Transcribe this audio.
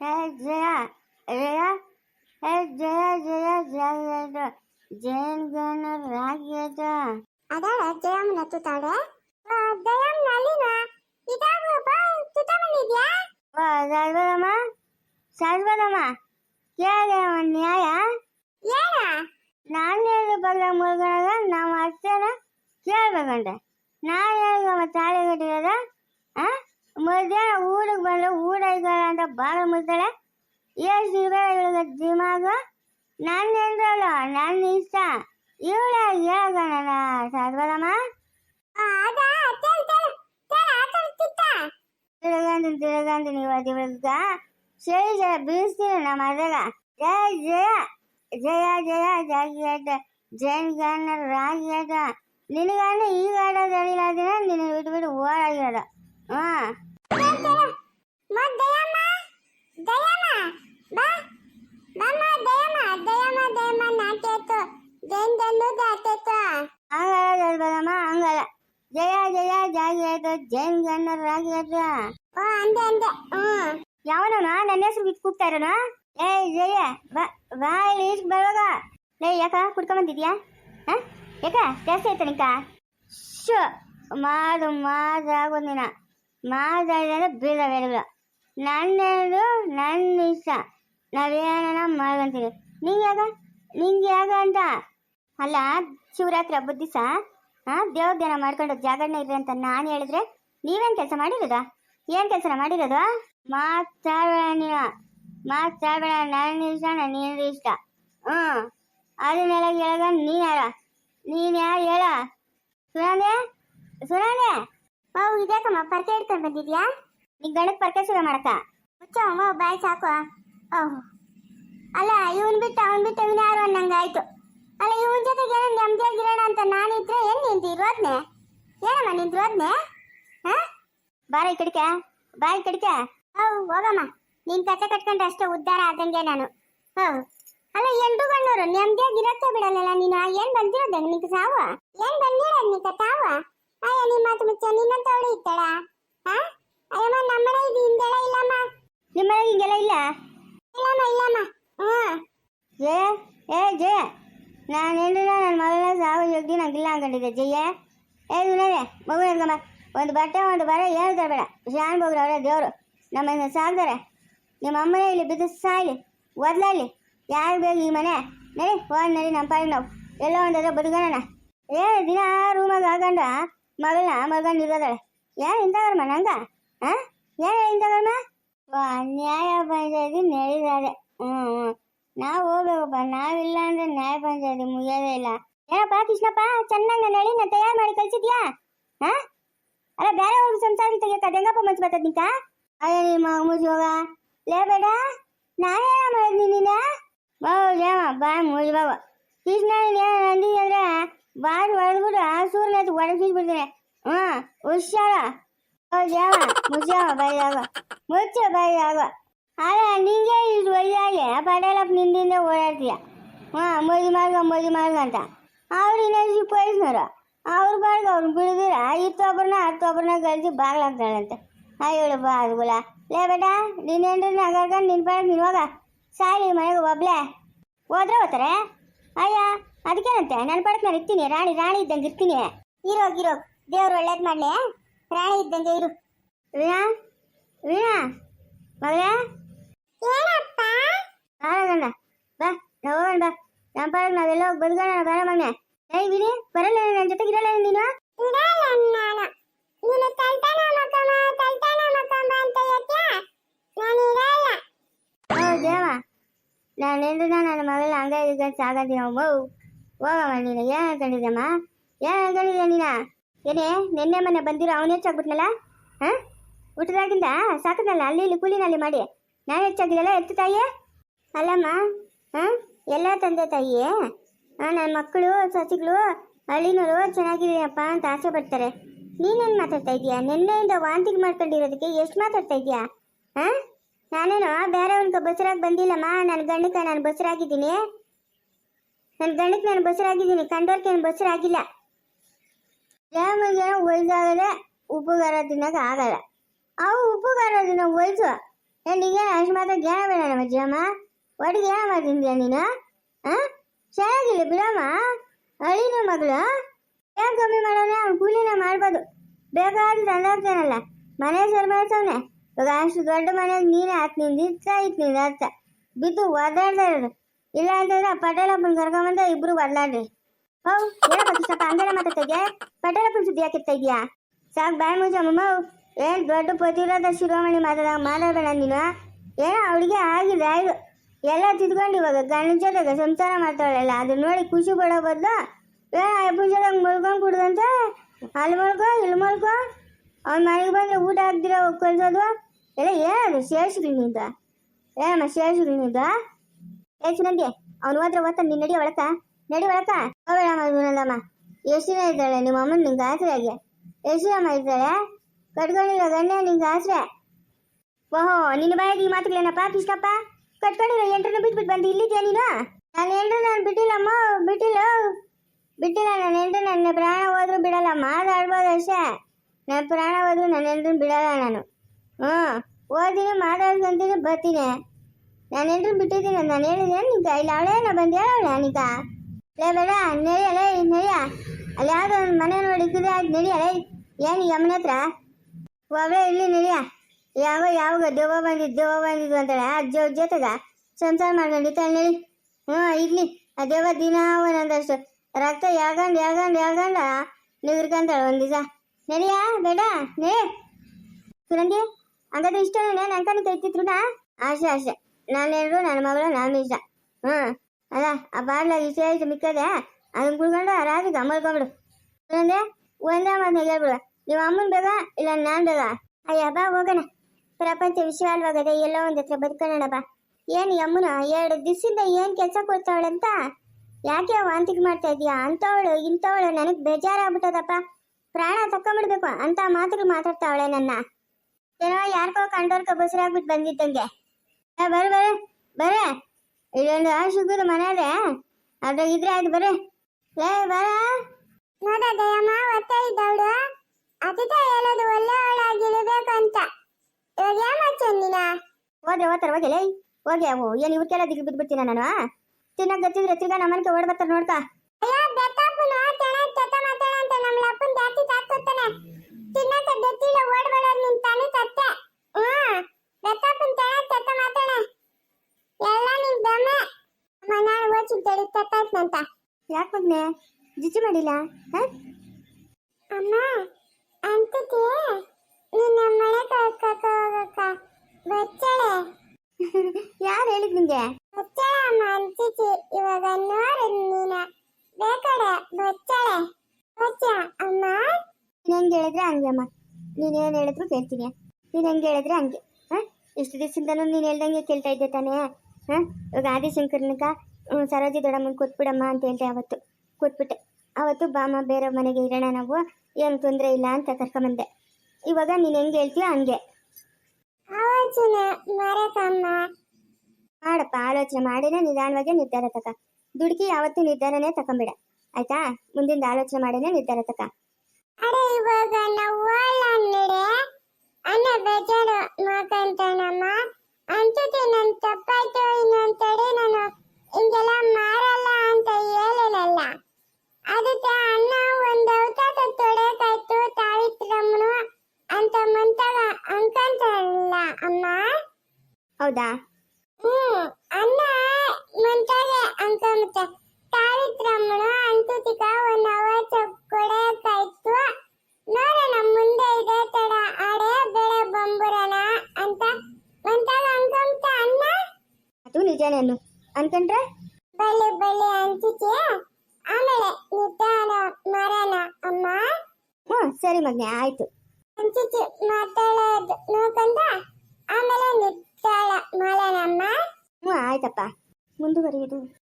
ಹೇ ಜಯ ಜಯ ಹೇ ಜಯ ಜಯ ಜಯ ಗಣ ರಾಗ್ಯದ ಅದಾಳ ಜಯಮ್ಮನ ತುತ್ತಾಳೆ ಜಯಮ್ಮನ ಅಲ್ಲಿನ? ತುತ್ತ ಬಂದಿದ್ಯಾ ಓ ಸರ್ವದಮ್ಮ ಸರ್ವದಮ್ಮ ಕೇಳಿದೆ ಒಂದು ನ್ಯಾಯ? ಏನ? ನಾನು ಹೇಳಿದ ಬಗ್ಗೆ ಮುಳುಗಣಗ ನಮ್ಮ ಅತ್ತೆನ ಕೇಳ್ಬೇಕಂತೆ. ನಾನು ನಮ್ಮ ತಾಳೆ ಕಟ್ಟಿರೋದ ಆ? ಮಧ್ಯಾಹ್ನ ಊರಿಗೆ ಬಂದು ಊಟ ಐತಲ್ಲ ಅಂತ ಬಾಳ ಮುಚ್ತಾಳೆ ಎಷ್ಟು ಇವಳಿಗೆ ದಿಮಾಗ ನನ್ನ ಹೆಂಡ್ರಲ್ಲ ನನ್ನ ಇಷ್ಟ ಇವಳ ಹೇಳಗಣ ಸರ್ವದಮ್ಮ ಅದ ತೇಲ್ ತೇಲ್ ತೇಲ್ ಆತರ ತುತ್ತ ತಿರುಗಂತೀನಿ ತಿರುಗಂತೀನಿ ಇವತ್ತು ಇವಳಿಗ ಸರಿ ಜಯ ಬೀಳಿಸ್ತೀನಿ ನಮ್ಮ ಅದಾಗ ಜಯ ಜಯ ಜಯ ಜಯ ಜಯ ಜೈನ್ ಗಣ್ಣ ರಾಗಿಯದ ನಿನಗಣ್ಣ ಈಗ ಆಡೋದಿಲ್ಲ ದಿನ ನಿನ್ನ ಬಿಟ್ಟು ಬಿಟ್ಟು ಓಡಾಗಿರೋದು ಹಾಂ ಜಯ ಜಯ ಜಾಗಿಯಾಯ್ತು ಜೈನ್ ಗಣ್ಣ ರಾಗಿಯದ ಓ ಅಂದೆ ಅಂದೆ ಹ್ಮ್ ನನ್ನ ಹೆಸರು ಬಿಟ್ಟು ಕೂಗ್ತಾ ಇರೋನು? ಏ ಜಯ ಬಾ ಇಲ್ಲಿ ಈಚೆಗ್ ಬರುವಾಗ. ಲೇ ಯಾಕ ಕುಡ್ಕೊಂಬಂದಿದ್ಯಾ ಹಾಂ? ಯಾಕ ಜಾಸ್ತಿ ಆಯ್ತಾ ನಿಂಕ? ಶೋ ಮಾಡು ಮಾದಾಗೋದು ನೀನ ಮಾತಾಡಿದ್ರೆ ಬೀಳ ಬೇಡಗಳು ನನ್ನ ಹೇಳು ನನ್ನ ಇಷ್ಟ ನಾವೇನ ಮಾಡ್ಕೊಂತೀವಿ ನಿಂಗೆ ಯಾಗ ನಿಂಗೆ ಯಾಗ ಅಂತ. ಅಲ್ಲ, ಶಿವರಾತ್ರಿ ಹಬ್ಬದ ದಿವಸ ಹಾಂ ದೇವ್ರ ದಿನ ಮಾಡ್ಕೊಂಡು ಜಾಗರಣೆ ಇರ್ರಿ ಅಂತ ನಾನು ಹೇಳಿದ್ರೆ ನೀವೇನು ಕೆಲಸ ಮಾಡಿರೋದಾ? ಏನು ಕೆಲಸ ಮಾಡಿರೋದು? ಮಾತಾಡಬೇಡ ನೀನು. ಮಾತಾಡಬೇಡ ನನ್ನ ಇಷ್ಟ ನನ್ನ ಇಷ್ಟ. ಹ್ಞೂ. ಅದನ್ನೆಲ್ಲ ಹೇಳಗ ನೀನು ಯಾರ? ನೀನು ಯಾರು ಹೇಳ? ಸುನಾನೆ ಸುನಾನೆ ಓ, ಇದ್ಯಾಕಮ್ಮ? ಪರ್ಕೆ ಹಿಡ್ಕೊಂಡು ಬಂದಿದ್ಯಾ? ನಿನ್ ಗಂಡಕ್ ಪರ್ಕೆ ಶುರು ಮಾಡಕ ಮುಚ್ಚ ಓ ಬಾಯ್ ಸಾಕು. ಓಹ್ ಅಲ್ಲ, ಇವನ್ ಬಿಟ್ಟು, ಅವನ್ ಬಿಟ್ಟು ಇವನ್ ಯಾರು ಅನ್ನಂಗಾಯ್ತು? ಅಲ್ಲ, ಇವನ್ ಜೊತೆಗೆ ಏನೋ ನೆಮ್ಮದಿಯಾಗಿರೋಣ ಅಂತ ನಾನಿದ್ರೆ ಏನ್ ನಿಂತು ಇರೋದ್ನೆ ಏನಮ್ಮ ನಿಂತಿರೋದ್ನೆ ಹಾ? ಬಾರ ಈ ಕಡಿಕೆ ಬಾ ಈ ಕಡಿಕೆ ಹೌ ಹೋಗಮ್ಮ. ನಿನ್ ಕತೆ ಕಟ್ಕೊಂಡ್ರೆ ಅಷ್ಟೇ ಉದ್ಧಾರ ಆದಂಗೆ ನಾನು. ಹೌ ಅಲ್ಲ ಎಂಟು ಗಣ್ಣೂರು ನೆಮ್ಮದಿಯಾಗಿರತ್ತೆ ಬಿಡಲ್ಲ ನೀನು? ಏನ್ ಬಂದಿರೋದ ನಿಂಗೆ ಸಾವು? ಏನ್ ಬಂದಿರೋದ್ ನಿನ್ ಮಾತು ಮುಚ್ಚ ನಿನ್ನಂತ ಅವಳು ಇದ್ದಾಳ? ಹಾ ಅಯ್ಯಮ್ಮ ನಮ್ಮನೆ ಇದು ಹಿಂದೆಳ ಇಲ್ಲಮ್ಮ. ನಿಮ್ಮನೆ ಹಿಂಗೆಲ್ಲ ಇಲ್ಲ? ಇಲ್ಲಮ್ಮ ಇಲ್ಲಮ್ಮ. ಹಾ ಜಯ ಏ ಜಯ. ನಾನು ಹೇಳಿಲ್ಲ ನನ್ನ ಮಗಳ ಸಾವು ಯೋಗಿ ನಂಗಿಲ್ಲ ಅನ್ಕೊಂಡಿದ್ದೆ ಜಯ. ಏ ವಿನೋದೆ ಮಗು ಹೇಳ್ಕಮ್ಮ ಒಂದು ಬಟ್ಟೆ ಒಂದು ಬರ ಏನು ತರಬೇಡ. ಶಾನ್ ಬೋಗ್ರ ಅವರೇ ದೇವರು. ನಮ್ಮನ್ನ ಸಾಕ್ತಾರೆ. ನಿಮ್ಮ ಅಮ್ಮನೇ ಇಲ್ಲಿ ಬಿದ್ದು ಸಾಯ್ಲಿ ಒದ್ಲಲ್ಲಿ ಯಾರು ಬೇಕು ಈ ಮನೆ? ನಡಿ ಹೋಗಿ ನಡಿ ನಮ್ಮ ಪಾಡಿಗೆ ನಾವು. ಎಲ್ಲೋ ಒಂದಾದ್ರೆ ಬದುಕೋಣ ಏ ದಿನ ರೂಮಾಗ ಹಾಕೊಂಡ ಮಗಳನ್ನ ಮಗನ್ ಇರೋದಾಳೆ ಏನು ಇಂಥವ್ರಮ್ಮ ನಂಗ ಹಾಂ ಏನು ಇಂಥವ್ರಮ್ಮ? ನ್ಯಾಯ ಪಂಚಾಯತಿ ನಡೀತಾರೆ ಹ್ಞೂ ನಾವು ಹೋಗ್ಬೇಕಪ್ಪ. ನಾವಿಲ್ಲ ಅಂದ್ರೆ ನ್ಯಾಯ ಪಂಚಾಯತಿ ಮುಗಿಯೋದೇ ಇಲ್ಲ. ಏನಪ್ಪ ಕೃಷ್ಣಪ್ಪ? ಚೆನ್ನಾಗಿ ನನ್ನ ನಾ ತಯಾರು ಮಾಡಿ ಕಳ್ಸಿದ್ಯಾ? ಹಾ ಅಲ್ಲ, ಬೇರೆ ಅವ್ರಿಗೆ ಸಂಸಾರ ತೆಗಿಯಕ್ಕ ಹೆಂಗಪ್ಪ ಮಂಚ್ ಬರ್ತದ ನಿಂಕ? ಅದೇ ನಿಮ್ಮ ಮುಜಿ ಹೋಗ ಲೇ, ಬೇಡ. ನಾನೇ ಮಾಡಿದ್ನಿ ನೀನ? ಬಾವು ಲೇವ ಬಾ ಮುಜಿ ಬಾವ. ಕೃಷ್ಣ ಅಂದಿದ್ದೆ ಅಂದ್ರೆ ಬಾರಿ ಹೊಡೆದ್ಬಿಟ್ಟು ಆ ಸೂರ್ಯನ ಹೊಡೆಸಿದ್ಬಿಡ್ತೀನಿ ಹಾ ಹುಷಾರ. ಹೌದ್ಯಾವ ಮುಚ್ಚಾವ ಬೈದಾಗ ಮುಚ್ಚ ಬೈದಾಗ ಅಲ್ಲ ನಿಂಗೆ ಇದು ವಯ್ಯಾಗೆ ಪಡೇಲಪ್ಪ ನಿಂದಿಂದ ಓಡಾಡ್ತೀಯ. ಹಾಂ ಮೋದಿ ಮಾರ್ಗ ಮೋದಿ ಮಾರ್ಗ ಅಂತ. ಅವ್ರು ಇನ್ನೊಂದು ವಯಸ್ಸಿನವ್ರು ಅವ್ರ ಬಾಳ್ಗೆ ಅವ್ರನ್ನ ಬಿಡಿದಿರ ಇತ್ತೊಬ್ಬರನ್ನ ಹತ್ತೊಬ್ಬರನ್ನ ಕಳಿಸಿ ಬಾಗ್ಲಾಗ್ತಾಳಂತೆ ಅಯ್ಯೋಳು ಬಾ ಅದುಗುಲ ಲೇ, ಬೇಟ ನೀನೇನ್ರಿ ನಗರ್ಕೊಂಡು ನಿನ್ನ ಬಾಳ್ ನಿನ್ವಾಗ ಸಾಲಿ ಮನೆಗೆ ಒಬ್ಳೆ. ಹೋದ್ರೆ ಹೋಗ್ತಾರೆ? ಅಯ್ಯ ಅದಕ್ಕೇನಂತೆ? ನನ್ನ ಪಡಕ್ ನಾನು ಇರ್ತೀನಿ. ರಾಣಿ ರಾಣಿ ಇದ್ದಂಗೆ ಇರ್ತೀನಿ. ಇರೋಗ್ ಇರೋಗ್ ದೇವ್ರು ಒಳ್ಳೇದು ಮಾಡಲಿ ರಾಣಿ ಇದ್ದಂಗೆ ಇರು. ವೀಣಾ ವೀಣಾ ಮಗಳೇ? ಏನಪ್ಪ? ಬಾರಣ್ಣ ಬಾ ನಾವು ಹೋಗೋಣ ಬಾ. ನಮ್ಮ ಪಾಡಿಗೆ ನಾವೆಲ್ಲ ಹೋಗಿ ಬದುಕೋಣ ಬಾರ ಮಗನೆ. ಏಯ್ ವಿನಿ ಬರಲ್ಲ ನನ್ನ ಜೊತೆಗೆ ಇರಲ್ಲ ನೀನು? ನಾನು. ನೀನು ಹೇಳ್ತೀಯ? ನಾನು ನಾನು ನನ್ನ ಮಗಳ ಹಂಗ ಈಗ ಸಾಗತ್ತೀನಿ ಮೌ ಹೋಗಮ್ಮ ನೀನು ಏನು ಅನ್ಕೊಂಡಿದ್ದಮ್ಮ ಏನು ಅನ್ಕೊಂಡಿದ್ದೆ ನೀನ? ಏನೇ, ನಿನ್ನೆ ಮೊನ್ನೆ ಬಂದಿರೋ ಅವನು ಹೆಚ್ಚಾಗ್ಬಿಟ್ನಲ್ಲ? ಹಾಂ? ಊಟದಾಗಿಂದ ಸಾಕದಲ್ಲ, ಅಲ್ಲಿ ಇಲ್ಲಿ ಕೂಲಿನಲ್ಲಿ ಮಾಡಿ. ನಾನು ಹೆಚ್ಚಾಗಿದ್ದಲ್ಲ ಎತ್ತು ತಾಯಿ ಅಲ್ಲಮ್ಮ, ಹಾಂ? ಎಲ್ಲ ತಂದೆ ತಾಯಿ ಹಾಂ ನನ್ನ ಮಕ್ಕಳು, ಸಸಿಗಳು ಹಳ್ಳಿನವರು ಚೆನ್ನಾಗಿದ್ದೀನಪ್ಪ ಅಂತ ಆಸೆ ಪಡ್ತಾರೆ. ನೀನೇನು ಮಾತಾಡ್ತಾ ಇದೀಯಾ ನಿನ್ನೆಯಿಂದ ವಾಂತಿಗೆ ಮಾಡ್ಕೊಂಡಿರೋದಕ್ಕೆ ಎಷ್ಟು ಮಾತಾಡ್ತಾ ಇದೀಯಾ ಹಾಂ? ನಾನೇನು ಬೇರೆಯವ್ನಿಗೆ ಬಸರಾಗಿ ಬಂದಿಲ್ಲಮ್ಮ ನನ್ನ ಗಂಡಕ್ಕೆ ನಾನು ಬಸರಾಗಿದ್ದೀನಿ ನನ್ನ ಗಂಡಕ್ಕೆ ನಾನು ಬಸರಾಗಿದ್ದೀನಿ. ಕಂಡೋರ್ಗೆ ನಾನು ಬಸರಾಗಿಲ್ಲ. ಜಾಮಿಗೆ ವಯಸ್ಸಾಗದೆ ಉಪ್ಪುಗಾರ ತಿನ್ನಕ್ಕೆ ಆಗಲ್ಲ. ಅವು ಉಪ್ಪುಗಾರ ತಿನ್ನೋ ವಯಸ್ಸು ನನಗೆ ನಿಂಗೆ ಅಷ್ಟು ಮಾತ್ರ ಜ್ಞಾನ ಬೇಡ ನಮ್ಮ ಅಜ್ಜಮ್ಮ ಒಟ್ಟಿಗೆ ಏನ ಮಾಡ್ತಿದ್ಯಾ ನೀನು? ಹಾಂ ಚೆನ್ನಾಗಿಲ್ಲ ಬಿಡಮ್ಮ. ಅಳಿನ ಮಗಳು. ಏನು ಕಮ್ಮಿ ಮಾಡೋಣ ಅವ್ನು ಕೂಲಿನ ಮಾಡ್ಬೋದು. ಬೇಕಾದ್ರೆ ತಂದಾಗ್ತಾನಲ್ಲ. ಮನೆ ಸರ್ ಮಾಡ್ಸವ್ನೆ. ಇವಾಗ ಅಷ್ಟು ದೊಡ್ಡ ಮನೆಗೆ ನೀನೇ ಹತ್ತು ನಿಂದ ಇತ್ತ ಇತ್ತು ನಿಂದ ಹತ್ತ ಬಿದ್ದು ಒದ್ದಾಡ್ತಾ ಇರೋದು. ಇಲ್ಲ ಅಂತಂದ್ರೆ ಪಟೇಲಪ್ಪನ ಕರ್ಕೊಂಬಂದ ಇಬ್ರು ಬದಲಾಡ್ರಿ ಹೌ ಏನಪ್ಪ ಕೃಷ್ಣಪ್ಪ ಹಂಗೆಲ್ಲ ಮಾತಾಡ್ತಾ ಇದೆಯಾ ಪಟೇಲಪ್ಪನ ಸುದ್ದಿ ಯಾಕಿರ್ತಾ ಇದೆಯಾ? ಸಾಕು ಬಾಯ್ ಮುಜಮ್ಮ ಏನು ದೊಡ್ಡ ಪತಿವ್ರತ ಶಿರೋಮಣಿ ಮಾತಾಡ ಮಾತಾಡಬೇಡ ನೀನು. ಏನೋ ಅವಳಿಗೆ ಆಗಿದೆ ಆಯ್ತು ಎಲ್ಲ ತಿದ್ಕೊಂಡು ಇವಾಗ ಗಂಡನ ಜೊತೆಗೆ ಸಂಸಾರ ಮಾಡ್ತಾಳಲ್ಲ ಅದು ನೋಡಿ ಖುಷಿ ಪಡೋ ಬದಲು ಏನೋ ಅಪ್ಪನ ಜೊತೆಗೆ ಮಲ್ಕೊಂಡು ಕುಡ್ದಂತ? ಅಲ್ಲಿ ಮಲ್ಕೋ, ಇಲ್ಲಿ ಮಲ್ಕೋ. ಅವ್ನ ಮನೆಗೆ ಬಂದ್ರೆ ಊಟ ಹಾಕ್ದಿರ ಕಳ್ಸೋದು ಎಲ್ಲ ಏನದು ಶೇಷಗಳು ಏ ಏನಮ್ಮ ಶೇಷಗಳು ನಿಂದ ಏ ಸುನಂದಿ? ಅವನು ಹೋದ್ರೆ ಓದ್ತ ನೀನ್ ನಡಿ ಒಳಕ. ನಡಿ ಒಳಕ. ಹೋಗಬೇಡಮ್ಮ ಸುನಂದಮ್ಮ ಇದ್ದಾಳೆ, ನಿಮ್ಮ ಅಮ್ಮನ ನಿಂಗೆ ಆಸರೆಯಾಗಿ ಎಷ್ಟು ದಿನ ಇದ್ದಾಳೆ. ಕಟ್ಕೊಂಡಿರೋ ಗಂಡ ನಿಂಗೆ ಆಸರೆ. ಓಹೋ, ನಿನ್ನ ಬಾಯಿಗೆ ಈ ಮಾತುಗಳೇನಪ್ಪ ಕೃಷ್ಣಪ್ಪ ಕಟ್ಕೊಂಡಿರೋ ಎಂಟ್ರನ್ನ ಬಿಟ್ಬಿಟ್ಟು ಬಂದು ಇಲ್ಲಿದ್ಯಾ ನೀನು? ನಾನು ಎಂಟ್ರ ನಾನು ಬಿಟ್ಟಿಲ್ಲಮ್ಮ, ಬಿಟ್ಟಿಲ್ಲ. ಬಿಟ್ಟಿಲ್ಲ ನನ್ನ ಎಂಟ್ರ ನನ್ನ ಪ್ರಾಣ ಹೋದ್ರು ಬಿಡಲ್ಲ, ಮಾತಾಡ್ಬೋದು ಅಷ್ಟೇ. ನನ್ನ ಪ್ರಾಣ ಹೋದ್ರು ನನ್ನ ಎಂಟ್ರನ್ನ ಬಿಡಲ್ಲ ನಾನು. ಹ್ಞೂ ಓದಿನಿ ಮಾತಾಡ್ಕೊಂತೀನಿ ಬರ್ತೀನಿ. ನಾನು ಎಲ್ಲರೂ ಬಿಟ್ಟಿದ್ದೀನಿ, ನಾನು ಹೇಳಿದೆ ನಿಂಕ ಇಲ್ಲ, ಅವಳೇ ನಾ ಬಂದು ಹೇಳೋಣ ನಿಂಕ ಲೇ ಬೇಡ ನಡಿಯ ಲೇ ನಡಿಯ ಅಲ್ಲಿ ಯಾವುದೋ ಒಂದು ಮನೆ ನೋಡಿದ್ರೆ ಅದು ನಡಿಯ ಲೇ ಏನು ಈಗ ಅಮ್ಮನ ಹತ್ರ? ಒಬ್ಬಳೆ ಇಲ್ಲಿ ನಡಿಯ ಯಾವ, ಯಾವಾಗ ದೆವ್ವ ಬಂದಿದ್ದು ದೆವ್ವ ಬಂದಿದ್ದು ಅಂತಾಳೆ ಆ ಜೋ ಜೊತೆಗ ಸಂಸಾರ ಮಾಡ್ಕೊಂಡಿತ್ತು ನಡಿ. ಹ್ಞೂ, ಇರ್ಲಿ. ಆ ದೆವ್ವ ದಿನ ಒಂದೊಂದಷ್ಟು ರಕ್ತ ಯಾಗಂಡು ಯಾಗಂಡು, ಯಾಗಂಡ ನಿಗ್ರಕಂತಾಳೆ ಒಂದು ದಿವಸ. ನಡಿಯ ಬೇಡ ನೇ ಸುರಂಗಿ ಹಂಗಾದ್ರೆ ಇಷ್ಟನೇ? ನಾನು ಅಂಕನ ಕೈತಿದ್ರು ಆಸೆ ಆಸೆ ನಾನೇನು ನನ್ನ ಮಗಳು ಇಷ್ಟ ಹ್ಞೂ ಅಲ್ಲ, ಆ ಬಾರ್ಲ ಇಷ್ಟ ಆಯ್ತು ಮಿಕ್ಕದೆ ಅದನ್ನ ಕುಡ್ಕೊಂಡು ರಾತ್ರಿ ಗಮ್ಮಲ್ಕೊಂಬಿಡು ಸುರಂಗಿ ಒಂದೇ ಮಾತನ್ನ ಹೇಳ್ಬಿಡು. ನೀವು ಅಮ್ಮನ ಬೇಗ ಇಲ್ಲ ನಾನು ಬೇಗ? ಅಯ್ಯ, ಬಾ ಹೋಗೋಣ. ಪ್ರಪಂಚ ವಿಶಾಲವಾಗದೆ ಎಲ್ಲೋ ಒಂದ್ ಹತ್ರ ಬದುಕೋಣ ಏನು ಈ ಅಮ್ಮನ? ಎರಡು ದಿವಸದಿಂದ ಏನು ಕೆಲಸ ಕೊಡ್ತಾವಳಂತ ಯಾಕೆ ವಾಂತಿಗೆ ಮಾಡ್ತಾ ಇದೀಯಾ? ಅಂತವಳು ಇಂಥವಳು ನನಗೆ ಬೇಜಾರಾಗ್ಬಿಟ್ಟದಪ್ಪ. ಪ್ರಾಣ ತಕೊಂಬಿಡ್ಬೇಕು ಅಂತ ಮಾತುಗಳು ಮಾತಾಡ್ತಾವಳೆ ನನ್ನ. ಏನೋ ಯಾರ್ಕೋ ಕಂಡೋರ್ಕ ಬಸರಾಗ್ಬಿಟ್ಟು ಬಂದಿದ್ದಂಗೆ. ಏ ಬರ ಬರ ಬರ್ರಿ. ಇಲ್ಲೊಂದು ಶುಗರ್ ಮನೆ ಅದ್ರ ಇದ್ರೆ ಆಯ್ತು ಬರ ಲೇ ಬರ. ನೋಡ ದಯಮ್ಮ ಒತ್ತಾ ಇದ್ದವಳು ಅತಿಥ ಹೇಳೋದು ಒಳ್ಳೆಯವಳಾಗಿರ್ಬೇಕು ಅಂತ ಇವಾಗ ಏನ್ ಮಾಡ್ತೀನಿ ನೀನ? ಹೋದ್ರೆ ಹೋಗ್ತಾರೆ ಹೋಗಿ ಲೇ. ಹೋಗಿ ಅವು. ಏನು ಇವಕ್ಕೆಲ್ಲ ಕೇಳೋದಿಗೆ ಬಿದ್ಬಿಡ್ತೀನ ನಾನು ತಿನ್ನಕ್ಕೆ ಗತ್ತಿದ್ರೆ ತಿರ್ಗಾ ನಮ್ಮನ್ಕೆ ಓಡ್ಬತ್ತಾರ ನೋಡ್ತಾ ಅಯ್ಯೋ ಬೆತ್ತಪ್ಪನ ತೆಣ ತೆತ್ತ ಮಾತಾಡ ಅಂತ ನಮ್ಮ ಅಪ್ಪನ ಜಾತಿ ತಾಕೋತಾನೆ ತಿನ್ನಕ ಗೊತ್ತಿಲ್ಲ ಓಡ್ಬೇಡೋದು ನಿನ್ ತಾನು ತತ್ತೆ ಹ್ಮ್ ಬೆತ್ತಪ್ಪನ ತೆಣ ತೆತ್ತ ಮಾತಾಡ ಎಲ್ಲ ನಿನ್ ದಮ್ಮೆ ನಾನು ಅಂತ ತತ್ತಾಯ್ತಂತ ಯಾಕೆ ಮಗ್ನೆ? ಜಿಜಿ ಮಾಡಿಲ್ಲ? ಹಾ? ಅಮ್ಮ ಅಂತತಿ ನಿನ್ನ ಮನೆ ಕರ್ಕಕ ಹೋಗಕ್ಕ. ಬಚ್ಚಳೆ. ಯಾರು ಹೇಳಿದ್ ನಿಂಗೆ? ಬಚ್ಚಳೆ ಅಮ್ಮ ಅಂತಿತಿ ಇವಾಗ ನೋಡು ನೀನ. ಬೇಕಡೆ ಬಚ್ಚಳೆ. ಬಚ್ಚ ಅಮ್ಮ. ನೀನು ಹೆಂಗೆ ಹೇಳಿದ್ರೆ ಹಂಗೆ ಅಮ್ಮ. ನೀನು ಏನು ಹೇಳಿದ್ರು ಕೇಳ್ತೀನಿ. ನೀನು ಹೆಂಗೆ ಹೇಳಿದ್ರೆ ಹಂಗೆ. ಹಾಂ? ಇಷ್ಟು ದಿವಸದಿಂದನೂ ನೀನು ಹೇಳ್ದಂಗೆ ಕೇಳ್ತಾ ಇದ್ದೆ ತಾನೇ. ಹಾಂ? ಇವಾಗ ಆದಿಶಂಕರ್ನಕ ಸರೋಜಿ ದೊಡ್ಡಮ್ಮನ ಕೂತ್ಬಿಡಮ್ಮ ಅಂತ ಹೇಳಿದೆ ಅವತ್ತು. ಕೂತ್ಬಿಟ್ಟೆ. ಅವತ್ತು ಬಾಮ ಬೇರೆ ಮನೆಗೆ ಇರೋಣ ನಾವು ಏನು ತೊಂದರೆ ಇಲ್ಲ ಅಂತ ಕರ್ಕೊಂಬಂದೆ. ಇವಾಗ ನೀನು ಹೆಂಗೆ ಹೇಳ್ತೀಯೋ ಹಂಗೆ. ಮಾಡಪ್ಪ ಆಲೋಚನೆ ಮಾಡಿನೇ ನಿಧಾನವಾಗಿ ನಿರ್ಧಾರ ತಕ. ದುಡುಕಿ ಯಾವತ್ತು ನಿರ್ಧಾರನೇ ತಕೊಂಬಿಡ. ಆಯ್ತಾ? ಮುಂದಿಂದ ಆಲೋಚನೆ ಮಾಡಿನೇ ನಿರ್ಧಾರ ತಕ. ಅರೆ ಇವಾಗ ನಾವು ಅನ್ನ ಬೇಜಾರು ಮಾಕಂತಾನಮ್ಮ ಅಂತತಿ ನನ್ ತಪ್ಪಾಯ್ತು ಇನ್ನೊಂದ್ ತಡೆ ನಾನು ಹಿಂಗೆಲ್ಲ ಮಾರಲ್ಲ ಅಂತ ಹೇಳಿರಲ್ಲ ಅದಕ್ಕೆ ಅನ್ನ ಒಂದ್ ಅವತಾರ ತೊಡೆಕಾಯ್ತು ತಾವಿತ್ರಮ್ಮನು ಅಂತ ಮಂತಾಗ ಅನ್ಕಂತಾರಲ್ಲ ಅಮ್ಮ? ಹೌದಾ? ಹ್ಮ್ ಅನ್ನ ಮತ್ತೆ ಅಂಕಮುತ್ತೆ ಅಂತೂತಿಕ ಒಂದು ಒಂದ್ ಅವತ್ತ ಕೊಡಕಾಯ್ತು ನೋಡೋಣ ಮುಂದೆ ಇದೆ ತಡ ಆಡೆ ಬೆಳೆ ಬಂಬುರನ ಅಂತ. ಮುಂತಾಗ ಅಂತ ಅನ್ನ ಅದು ನಿಜನೇನು ಅಂತಂದ್ರೆ ಅನ್ಕೊಂಡ್ರೆ? ಬಳ್ಳಿ ಬಳ್ಳಿ ಅಂತಿಕೆ ಆಮೇಲೆ ನಿಧಾನ ಮರಣ ಅಮ್ಮ. ಹ್ಞೂ ಸರಿ ಮಗ್ನೆ ಆಯ್ತು. ಅಂತಿಕೆ ಮಾತಾಡೋದು ನೋಡ್ಕೊಂಡ ಆಮೇಲೆ ನಿತ್ತಾಳ ಮರಣ ಅಮ್ಮ ಹ್ಞೂ ಆಯ್ತಪ್ಪ. ಮುಂದುವರಿಯೋದು.